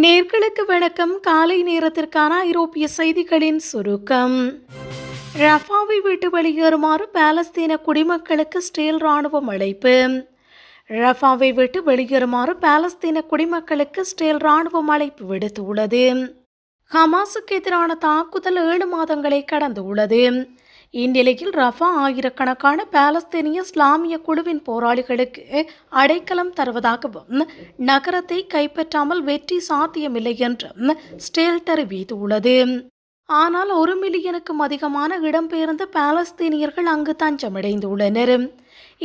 நேர்களுக்கு வணக்கம். காலை நேரத்திற்கான ஐரோப்பிய செய்திகளின் சுருக்கம். ரஃபாவை விட்டு வெளியேறுமாறு பாலஸ்தீன குடிமக்களுக்கு ஸ்டேல் ராணுவம் அழைப்பு. ரஃபாவை விட்டு வெளியேறுமாறு பாலஸ்தீன குடிமக்களுக்கு ஸ்டேல் ராணுவம் அழைப்பு விடுத்துள்ளது. ஹமாஸுக்கு எதிரான தாக்குதல் ஏழு மாதங்களை கடந்துள்ளது. இந்நிலையில் ரஃபா ஆயிரக்கணக்கான பாலஸ்தீனிய இஸ்லாமிய குழுவின் போராளிகளுக்கு அடைக்கலம் தருவதாகவும் நகரத்தை கைப்பற்றாமல் வெற்றி சாத்தியமில்லை என்றும் ஸ்டேல் தெரிவித்துள்ளது. ஆனால் ஒரு மில்லியனுக்கும் அதிகமான இடம்பெயர்ந்த பாலஸ்தீனியர்கள் அங்கு தஞ்சமடைந்துள்ளனர்.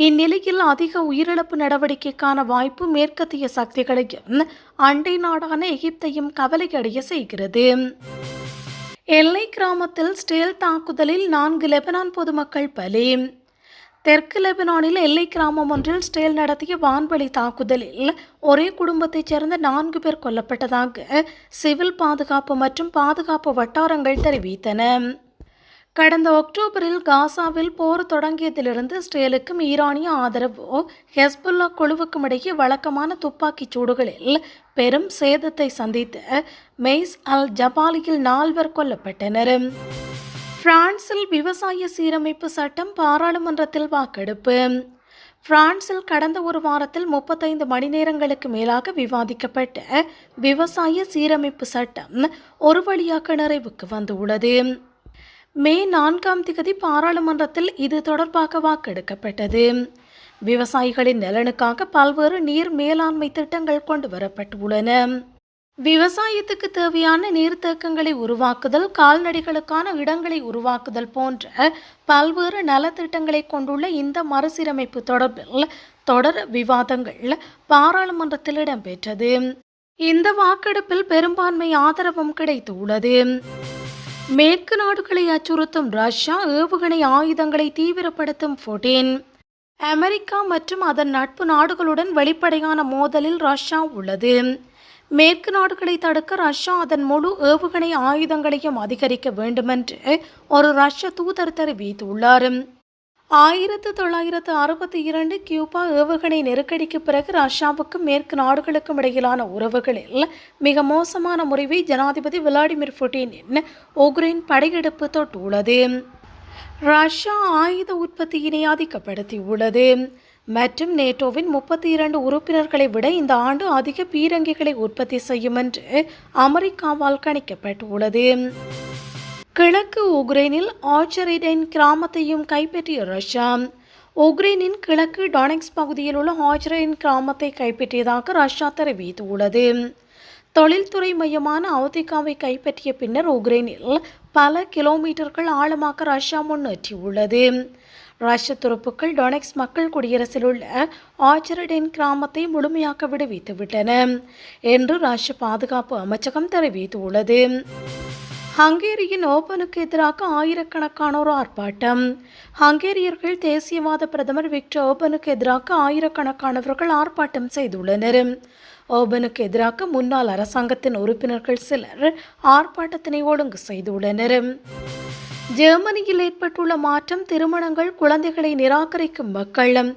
இந்நிலையில் அதிக உயிரிழப்பு நடவடிக்கைக்கான வாய்ப்பு மேற்கத்திய சக்திகளையும் அண்டை நாடான எகிப்தையும் கவலையடைய செய்கிறது. எல்லை கிராமத்தில் ஸ்டேல் தாக்குதலில் நான்கு லெபனான் பொதுமக்கள் பலி. தெற்கு லெபனானில் எல்லை கிராமம் ஒன்றில் ஸ்டேல் நடத்திய வான்வழி தாக்குதலில் ஒரே குடும்பத்தைச் சேர்ந்த நான்கு பேர் கொல்லப்பட்டதாக சிவில் பாதுகாப்பு மற்றும் பாதுகாப்பு வட்டாரங்கள் தெரிவித்தன. கடந்த அக்டோபரில் காசாவில் போர் தொடங்கியதிலிருந்து இஸ்ரேலுக்கும் ஈரானிய ஆதரவு ஹெஸ்புல்லா குழுவுக்கும் இடையே வழக்கமான துப்பாக்கிச் சூடுகளில் பெரும் சேதத்தை சந்தித்த மெய்ஸ் அல் ஜபாலியில் நால்வர் கொல்லப்பட்டனர். பிரான்சில் விவசாய சீரமைப்பு சட்டம் பாராளுமன்றத்தில் வாக்கெடுப்பு. பிரான்சில் கடந்த ஒரு வாரத்தில் முப்பத்தைந்து மணி நேரங்களுக்கு மேலாக விவாதிக்கப்பட்ட விவசாய சீரமைப்பு சட்டம் ஒரு வழியாக நிறைவுக்கு வந்துள்ளது. மே நான்காம் திகதி பாராளுமன்றத்தில் இது தொடர்பாக வாக்கெடுக்கப்பட்டது. விவசாயிகளின் நலனுக்காக பல்வேறு நீர் மேலாண்மை திட்டங்கள் கொண்டு வரப்பட்டுள்ளன. விவசாயத்துக்கு தேவையான நீர்த்தேக்கங்களை உருவாக்குதல் கால்நடைகளுக்கான இடங்களை உருவாக்குதல் போன்ற பல்வேறு நலத்திட்டங்களை கொண்டுள்ள இந்த மறுசீரமைப்பு தொடர்பில் தொடர் விவாதங்கள் பாராளுமன்றத்தில் இடம்பெற்றது. இந்த வாக்கெடுப்பில் பெரும்பான்மை ஆதரவும் கிடைத்துள்ளது. மேற்கு நாடுகளை அச்சுறுத்தும் ரஷ்யா ஏவுகணை ஆயுதங்களை தீவிரப்படுத்தும் புடின் அமெரிக்கா மற்றும் அதன் நட்பு நாடுகளுடன் வெளிப்படையான மோதலில் ரஷ்யா உள்ளது. மேற்கு நாடுகளை தடுக்க ரஷ்யா அதன் முழு ஏவுகணை ஆயுதங்களையும் அதிகரிக்க வேண்டுமென்று ஒரு ரஷ்ய தூதர் தெரிவித்துள்ளார். ஆயிரத்து தொள்ளாயிரத்து அறுபத்தி இரண்டு கியூபா ஏவுகணை நெருக்கடிக்கு பிறகு ரஷ்யாவுக்கும் மேற்கு நாடுகளுக்கும் இடையிலான உறவுகளில் மிக மோசமான முறிவை ஜனாதிபதி விளாடிமிர் புட்டினின் உக்ரைன் படையெடுப்பு தொட்டுள்ளது. ரஷ்யா ஆயுத உற்பத்தியினை அதிகப்படுத்தியுள்ளது மற்றும் நேட்டோவின் முப்பத்தி இரண்டு உறுப்பினர்களை விட இந்த ஆண்டு அதிக பீரங்கிகளை உற்பத்தி செய்யும் என்று அமெரிக்காவால் கணிக்கப்பட்டுள்ளது. கிழக்கு உக்ரைனில் ஆச்சரிடைன் கிராமத்தையும் கைப்பற்றிய ரஷ்யா. உக்ரைனின் கிழக்கு டானெக்ஸ் பகுதியில் உள்ள ஆச்சரின் கிராமத்தை கைப்பற்றியதாக ரஷ்யா தெரிவித்துள்ளது. தொழில்துறை மையமான அவதிக்காவை கைப்பற்றிய பின்னர் உக்ரைனில் பல கிலோமீட்டர்கள் ஆழமாக ரஷ்யா முன்னேற்றியுள்ளது. ரஷ்ய துருப்புக்கள் டொனெக்ஸ் மக்கள் குடியரசில் உள்ள ஆச்சரடென் கிராமத்தை முழுமையாக விடுவித்துவிட்டன என்று ரஷ்ய பாதுகாப்பு அமைச்சகம் தெரிவித்துள்ளது. ஹங்கேரியின் ஓபனுக்கு எதிராக ஆயிரக்கணக்கானோர் ஆர்ப்பாட்டம். ஹங்கேரியர்கள் தேசியவாத பிரதமர் விக்டர் ஓபனுக்கு எதிராக ஆயிரக்கணக்கானவர்கள் ஆர்ப்பாட்டம் செய்துள்ளனர். ஓபனுக்கு எதிராக முன்னாள் அரசாங்கத்தின் உறுப்பினர்கள் சிலர் ஆர்ப்பாட்டத்தினை ஒழுங்கு செய்துள்ளனர். ஜெர்மனியில் ஏற்பட்டுள்ள மாற்றம் திருமணங்கள் குழந்தைகளை நிராகரிக்கும் மக்கள்.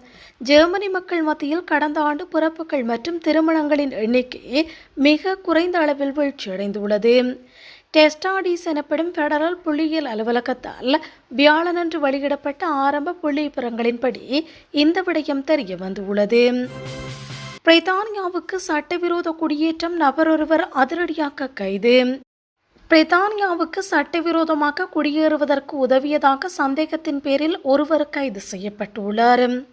ஜெர்மனி மக்கள் மத்தியில் கடந்த ஆண்டு பிறப்புகள் மற்றும் திருமணங்களின் எண்ணிக்கை மிக குறைந்த அளவில் வீழ்ச்சியடைந்துள்ளது. டெஸ்டாடிஸ் எனப்படும் பெடரல் புள்ளியியல் அலுவலகத்தால் வியாழனன்று வெளியிடப்பட்ட ஆரம்ப புள்ளிபுரங்களின்படி இந்த விடயம் தெரிய வந்துள்ளது. பிரித்தானியாவுக்கு சட்டவிரோத குடியேற்றம் நபரொருவர் அதிரடியாக கைது. பிரித்தானியாவுக்கு சட்டவிரோதமாக குடியேறுவதற்கு உதவியதாக சந்தேகத்தின் பேரில் ஒருவர் கைது செய்யப்பட்டுள்ளார்.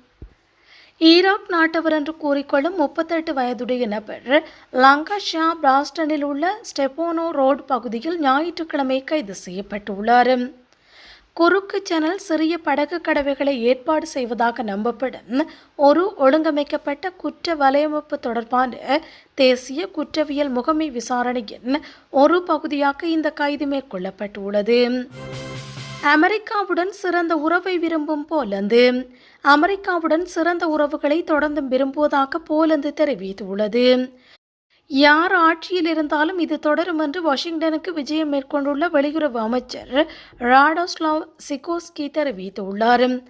ஈராக் நாட்டவர் என்று கூறிக்கொள்ளும் முப்பத்தெட்டு வயதுடைய நபர் லங்காஷா பிராஸ்டனில் உள்ள ஸ்டெபோனோ ரோடு பகுதியில் ஞாயிற்றுக்கிழமை கைது செய்யப்பட்டுள்ளார். குறுக்கு சேனல் சிறிய படகு கடவைகளை ஏற்பாடு செய்வதாக நம்பப்படும் ஒரு ஒழுங்கமைக்கப்பட்ட குற்ற வலையமைப்பு தொடர்பான தேசிய குற்றவியல் முகமை விசாரணையின் ஒரு பகுதியாக இந்த கைது மேற்கொள்ளப்பட்டுள்ளது. அமெரிக்காவுடன் சிறந்த உறவை விரும்பும் போலந்து. அமெரிக்காவுடன் சிறந்த உறவுகளை தொடர்ந்து விரும்புவதாக போலந்து தெரிவித்துள்ளது. யார் ஆட்சியில் இருந்தாலும் இது தொடரும் என்று வாஷிங்டனுக்கு விஜயம் மேற்கொண்டுள்ள வெளியுறவு அமைச்சர் ராடோஸ்லாவ் சிகோஸ்கி தெரிவித்துள்ளார்.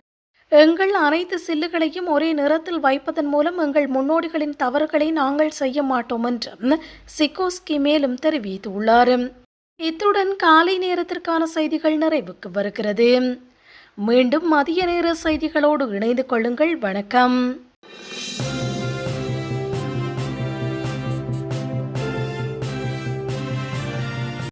எங்கள் அனைத்து சில்லுகளையும் ஒரே நிறத்தில் வைப்பதன் மூலம் எங்கள் முன்னோடிகளின் தவறுகளை நாங்கள் செய்ய மாட்டோம் என்றும் சிக்கோஸ்கி மேலும் தெரிவித்துள்ளார். இத்துடன் காலை நேரத்திற்கான செய்திகள் நிறைவுக்கு வருகிறது. மீண்டும் மதிய நேர செய்திகளோடு இணைந்து கொள்ளுங்கள். வணக்கம்.